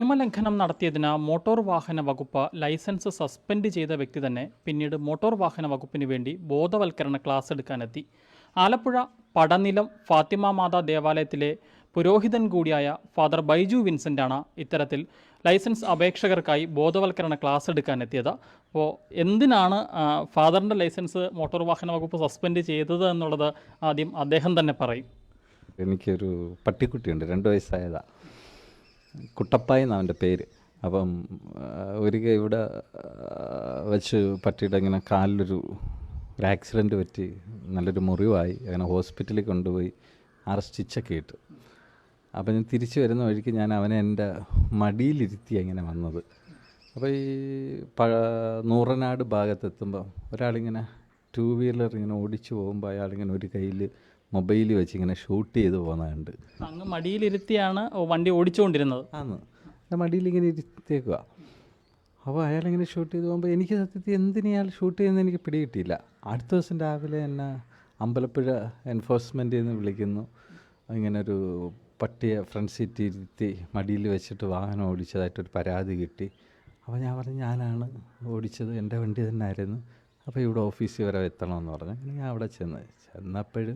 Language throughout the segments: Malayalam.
നിയമലംഘനം നടത്തിയതിന് മോട്ടോർ വാഹന വകുപ്പ് ലൈസൻസ് സസ്പെൻഡ് ചെയ്ത വ്യക്തി തന്നെ പിന്നീട് മോട്ടോർ വാഹന വകുപ്പിന് വേണ്ടി ബോധവൽക്കരണ ക്ലാസ് എടുക്കാനെത്തി. ആലപ്പുഴ പടനിലം ഫാത്തിമ മാതാ ദേവാലയത്തിലെ പുരോഹിതൻ കൂടിയായ ഫാദർ ബൈജു വിൻസെന്റാണ് ഇത്തരത്തിൽ ലൈസൻസ് അപേക്ഷകർക്കായി ബോധവൽക്കരണ ക്ലാസ് എടുക്കാനെത്തിയത്. അപ്പോൾ എന്തിനാണ് ഫാദറിന്റെ ലൈസൻസ് മോട്ടോർ വാഹന വകുപ്പ് സസ്പെൻഡ് ചെയ്തത് എന്നുള്ളത് ആദ്യം അദ്ദേഹം തന്നെ പറയും. എനിക്കൊരു പട്ടിക്കുട്ടിയുണ്ട് രണ്ട് വയസ്സായതാ. കുട്ടപ്പായ എന്നാണ് അവന്റെ പേര്. അപ്പം ഒരിക്കൽ ഇവിടെ വെച്ച് പട്ടിയുടെ ഇങ്ങനെ കാലിലൊരു ഒരു ആക്സിഡന്റ് പറ്റി നല്ലൊരു മുറിവായി. അങ്ങനെ ഹോസ്പിറ്റലിൽ കൊണ്ടുപോയി ആറ് സ്റ്റിച്ചൊക്കെ ഇട്ടു. അപ്പം ഞാൻ തിരിച്ചു വരുന്ന വഴിക്ക് ഞാൻ അവനെ എന്റെ മടിയിലിരുത്തി അങ്ങനെ വന്നത്. അപ്പോൾ ഈ പഴ നൂറനാട് ഭാഗത്തെത്തുമ്പോൾ ഒരാളിങ്ങനെ ടൂ വീലർ ഇങ്ങനെ ഓടിച്ചു പോകുമ്പോൾ അയാളിങ്ങനെ ഒരു കയ്യിൽ മൊബൈൽ വെച്ച് ഇങ്ങനെ ഷൂട്ട് ചെയ്ത് പോകുന്നതുണ്ട്. അങ്ങ് മടിയിലിരുത്തിയാണ് വണ്ടി ഓടിച്ചുകൊണ്ടിരുന്നത്. ആന്ന് എന്റെ മടിയിൽ ഇങ്ങനെ ഇരുത്തേക്കുക അപ്പോൾ അയാളിങ്ങനെ ഷൂട്ട് ചെയ്ത് പോകുമ്പോൾ എനിക്ക് സത്യത്തിൽ എന്തിനു അയാൾ ഷൂട്ട് ചെയ്യുന്നത് എനിക്ക് പിടികിട്ടിയില്ല. അടുത്ത ദിവസം രാവിലെ എന്നെ അമ്പലപ്പുഴ എൻഫോഴ്സ്മെന്റിൽ നിന്ന് വിളിക്കുന്നു. ഇങ്ങനെ ഒരു പട്ടിയെ ഫ്രണ്ട് സീറ്റ് ഇരുത്തി മടിയിൽ വെച്ചിട്ട് വാഹനം ഓടിച്ചതായിട്ടൊരു പരാതി കിട്ടി. അപ്പോൾ ഞാൻ പറഞ്ഞു ഞാനാണ് ഓടിച്ചത്. എന്റെ വണ്ടി തന്നെ ആയിരുന്നു അപ്പോൾ ഇവിടെ ഓഫീസിൽ വരെ എത്തണമെന്ന് പറഞ്ഞു. അങ്ങനെ ഞാൻ അവിടെ ചെന്ന്. ചെന്നപ്പോൾ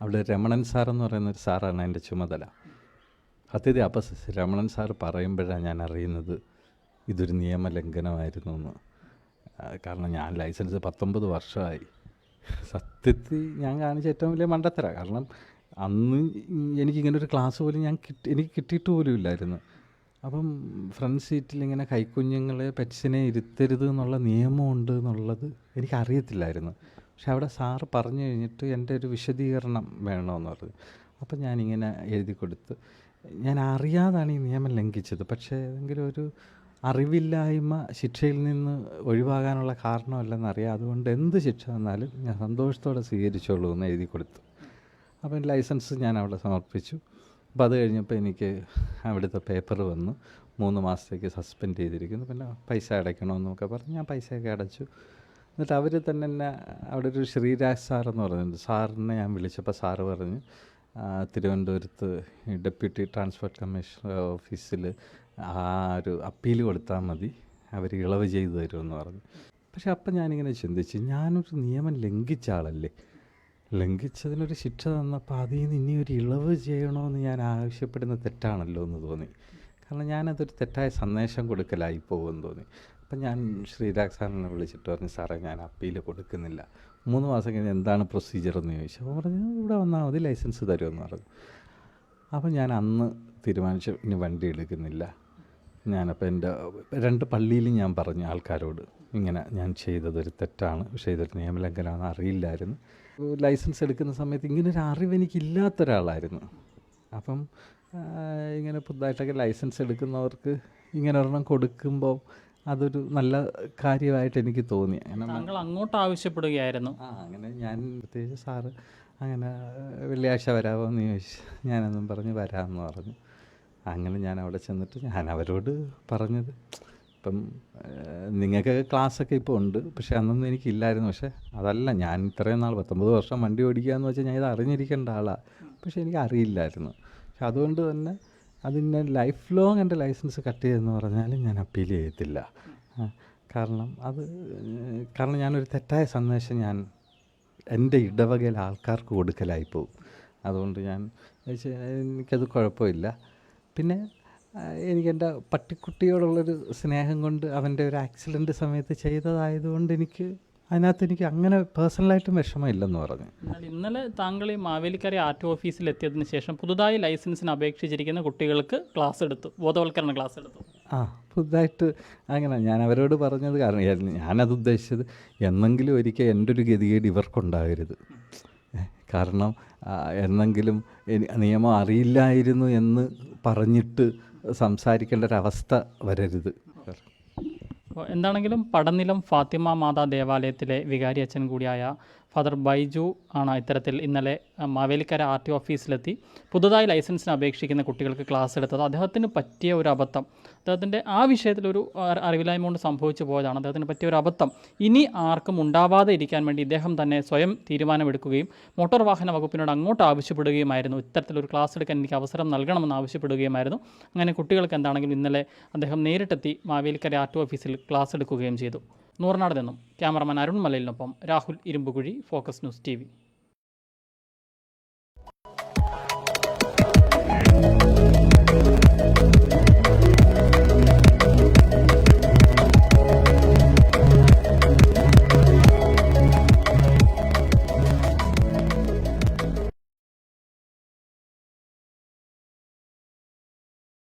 അവിടെ രമണൻ സാർ എന്ന് പറയുന്ന ഒരു സാറാണ് എന്റെ ചുമതല. അതിഥി അപ്പം രമണൻ സാർ പറയുമ്പോഴാണ് ഞാൻ അറിയുന്നത് ഇതൊരു നിയമലംഘനമായിരുന്നു എന്ന് കാരണം ഞാൻ ലൈസൻസ് പത്തൊമ്പത് വർഷമായി. സത്യത്തിൽ ഞാൻ കാണിച്ച ഏറ്റവും വലിയ മണ്ടത്തര. കാരണം അന്ന് എനിക്കിങ്ങനെ ഒരു ക്ലാസ് പോലും ഞാൻ കിട്ടി എനിക്ക് കിട്ടിയിട്ട് പോലും ഇല്ലായിരുന്നു. അപ്പം ഫ്രണ്ട് സീറ്റിൽ ഇങ്ങനെ കൈക്കുഞ്ഞുങ്ങളെ പെറ്റ്സിനെ ഇരുത്തരുത് എന്നുള്ള നിയമമുണ്ട് എന്നുള്ളത് എനിക്കറിയത്തില്ലായിരുന്നു. പക്ഷെ അവിടെ സാറ് പറഞ്ഞു കഴിഞ്ഞിട്ട് എന്റെ ഒരു വിശദീകരണം വേണമെന്ന് പറഞ്ഞു. അപ്പം ഞാനിങ്ങനെ എഴുതി കൊടുത്തു. ഞാൻ അറിയാതാണ് ഈ നിയമം ലംഘിച്ചത്. പക്ഷേ ഏതെങ്കിലും ഒരു അറിവില്ലായ്മ ശിക്ഷയിൽ നിന്ന് ഒഴിവാകാനുള്ള കാരണമല്ലെന്നറിയാം അതുകൊണ്ട് എന്ത് ശിക്ഷ വന്നാലും ഞാൻ സന്തോഷത്തോടെ സ്വീകരിച്ചോളൂ എന്ന് എഴുതി കൊടുത്തു. അപ്പം ലൈസൻസ് ഞാൻ അവിടെ സമർപ്പിച്ചു. അപ്പം അത് കഴിഞ്ഞപ്പോൾ എനിക്ക് അവിടുത്തെ പേപ്പർ വന്നു. മൂന്ന് മാസത്തേക്ക് സസ്പെൻഡ് ചെയ്തിരിക്കുന്നു. പിന്നെ പൈസ അടയ്ക്കണമെന്നൊക്കെ പറഞ്ഞ്. ഞാൻ പൈസയൊക്കെ അടച്ചു. എന്നിട്ട് അവർ തന്നെ എന്നെ അവിടെ ഒരു ശ്രീരാജ് സാർ എന്ന് പറയുന്നുണ്ട് സാറിനെ ഞാൻ വിളിച്ചപ്പോൾ സാറ് പറഞ്ഞു തിരുവനന്തപുരത്ത് ഡെപ്യൂട്ടി ട്രാൻസ്പോർട്ട് കമ്മീഷണർ ഓഫീസിൽ ആ ഒരു അപ്പീൽ കൊടുത്താൽ മതി അവർ ഇളവ് ചെയ്തു തരുമെന്ന് പറഞ്ഞു. പക്ഷെ അപ്പം ഞാനിങ്ങനെ ചിന്തിച്ച് ഞാനൊരു നിയമം ലംഘിച്ച ആളല്ലേ? ലംഘിച്ചതിനൊരു ശിക്ഷ തന്നപ്പോൾ അതിൽ നിന്ന് ഇനി ഒരു ഇളവ് ചെയ്യണമെന്ന് ഞാൻ ആവശ്യപ്പെടുന്ന തെറ്റാണല്ലോ എന്ന് തോന്നി. കാരണം ഞാനതൊരു തെറ്റായ സന്ദേശം കൊടുക്കലായി പോകുമെന്ന് തോന്നി. അപ്പം ഞാൻ ശ്രീരാഗ് സാറിനെ വിളിച്ചിട്ട് പറഞ്ഞു സാറേ ഞാൻ അപ്പീൽ കൊടുക്കുന്നില്ല. മൂന്ന് മാസം കഴിഞ്ഞ് എന്താണ് പ്രൊസീജിയർ എന്ന് ചോദിച്ചു. അപ്പോൾ പറഞ്ഞു ഇവിടെ വന്നാൽ മതി ലൈസൻസ് തരുമെന്ന് പറഞ്ഞു. അപ്പോൾ ഞാൻ അന്ന് തീരുമാനിച്ചു ഇനി വണ്ടി എടുക്കുന്നില്ല. ഞാനപ്പോൾ എന്റെ രണ്ട് പള്ളിയിലും ഞാൻ പറഞ്ഞു ആൾക്കാരോട് ഇങ്ങനെ ഞാൻ ചെയ്തതൊരു തെറ്റാണ് പക്ഷേ ഇതൊരു നിയമലംഘനമാണെന്ന് അറിയില്ലായിരുന്നു. ലൈസൻസ് എടുക്കുന്ന സമയത്ത് ഇങ്ങനെ ഒരു അറിവ് എനിക്കില്ലാത്ത ഒരാളായിരുന്നു അപ്പം ഇങ്ങനെ പുതുതായിട്ടൊക്കെ ലൈസൻസ് എടുക്കുന്നവർക്ക് ഇങ്ങനെ ഒരെണ്ണം കൊടുക്കുമ്പോൾ അതൊരു നല്ല കാര്യമായിട്ട് എനിക്ക് തോന്നി. അങ്ങനെ താങ്കൾ അങ്ങോട്ട് ആവശ്യപ്പെടുകയായിരുന്നു. ആ അങ്ങനെ ഞാൻ പ്രത്യേകിച്ച് സാറ് അങ്ങനെ വെള്ളിയാഴ്ച വരാമോ എന്ന് ചോദിച്ചു ഞാനൊന്നും പറഞ്ഞ് വരാമെന്ന് പറഞ്ഞു. അങ്ങനെ ഞാൻ അവിടെ ചെന്നിട്ട് ഞാൻ അവരോട് പറഞ്ഞത്. ഇപ്പം നിങ്ങൾക്കൊക്കെ ക്ലാസ്സൊക്കെ ഇപ്പോൾ ഉണ്ട്. പക്ഷെ അന്നൊന്നും എനിക്കില്ലായിരുന്നു. പക്ഷേ അതല്ല ഞാൻ ഇത്രയും നാൾ പത്തൊമ്പത് വർഷം വണ്ടി ഓടിക്കുക എന്ന് വെച്ചാൽ ഞാൻ ഇത് അറിഞ്ഞിരിക്കേണ്ട ആളാണ് പക്ഷേ എനിക്ക് അറിയില്ലായിരുന്നു പക്ഷെ അതുകൊണ്ട് തന്നെ അതിന്റെ ലൈഫ് ലോങ് എന്റെ ലൈസൻസ് കട്ട് ചെയ്തെന്ന് പറഞ്ഞാൽ ഞാൻ അപ്പീൽ ചെയ്യത്തില്ല. കാരണം അത് കാരണം ഞാനൊരു തെറ്റായ സന്ദേശം ഞാൻ എന്റെ ഇടവകയിൽ ആൾക്കാർക്ക് കൊടുക്കലായി പോകും. അതുകൊണ്ട് ഞാൻ എനിക്കത് കുഴപ്പമില്ല. പിന്നെ എനിക്കെന്റെ പട്ടിക്കുട്ടിയോടുള്ളൊരു സ്നേഹം കൊണ്ട് അവന്റെ ഒരു ആക്സിഡന്റ് സമയത്ത് ചെയ്തതായതുകൊണ്ട് എനിക്ക് അതിനകത്ത് എനിക്ക് അങ്ങനെ പേഴ്സണലായിട്ടും വിഷമമില്ലെന്ന് പറഞ്ഞു. എന്നാൽ ഇന്നലെ താങ്കൾ ഈ മാവേലിക്കര ആർട്ട് ഓഫീസിൽ എത്തിയതിന് ശേഷം പുതുതായി ലൈസൻസിന് അപേക്ഷിച്ചിരിക്കുന്ന കുട്ടികൾക്ക് ക്ലാസ് എടുത്തു ബോധവൽക്കരണ ക്ലാസ് എടുത്തു. ആ പുതുതായിട്ട് അങ്ങനെ ഞാൻ അവരോട് പറഞ്ഞത് കാരണം ഞാനത് ഉദ്ദേശിച്ചത് എന്നെങ്കിലും ഒരിക്കൽ എന്റെ ഒരു ഗതികേട് ഇവർക്കുണ്ടാകരുത്. കാരണം എന്നെങ്കിലും എനി- നിയമം അറിയില്ലായിരുന്നു എന്ന് പറഞ്ഞിട്ട് സംസാരിക്കേണ്ട ഒരവസ്ഥ വരരുത്. അപ്പോൾ എന്താണെങ്കിലും പടനിലം ഫാത്തിമ മാതാ ദേവാലയത്തിലെ വികാരി അച്ഛൻ കൂടിയായ ഫാദർ ബൈജു ആണ് ഇത്തരത്തിൽ ഇന്നലെ മാവേലിക്കര ആർ ടി ഓഫീസിലെത്തി. പുതുതായി ലൈസൻസിന് അപേക്ഷിക്കുന്ന കുട്ടികൾക്ക് ക്ലാസ് എടുത്തത്. അദ്ദേഹത്തിന് പറ്റിയ ഒരു അബദ്ധം. അദ്ദേഹത്തിന്റെ ആ വിഷയത്തിലൊരു അറിവില്ലായ്മ കൊണ്ട് സംഭവിച്ചു പോയതാണ്. അദ്ദേഹത്തിന് പറ്റിയ ഒരു അബദ്ധം. ഇനി ആർക്കും ഉണ്ടാവാതെ ഇരിക്കാൻ വേണ്ടി ഇദ്ദേഹം തന്നെ സ്വയം തീരുമാനമെടുക്കുകയും മോട്ടോർ വാഹന വകുപ്പിനോട് അങ്ങോട്ട് ആവശ്യപ്പെടുകയുമായിരുന്നു. ഇത്തരത്തിലൊരു ക്ലാസ് എടുക്കാൻ എനിക്ക് അവസരം നൽകണമെന്ന് ആവശ്യപ്പെടുകയുമായിരുന്നു. അങ്ങനെ കുട്ടികൾക്ക് എന്താണെങ്കിലും ഇന്നലെ അദ്ദേഹം നേരിട്ടെത്തി മാവേലിക്കര ആർ ടി ഓഫീസിൽ ക്ലാസ് എടുക്കുകയും ചെയ്തു. നൂറനാട് നിന്നും cameraman Arun മലയിലിനൊപ്പം Rahul Irumbukuzhi focus news T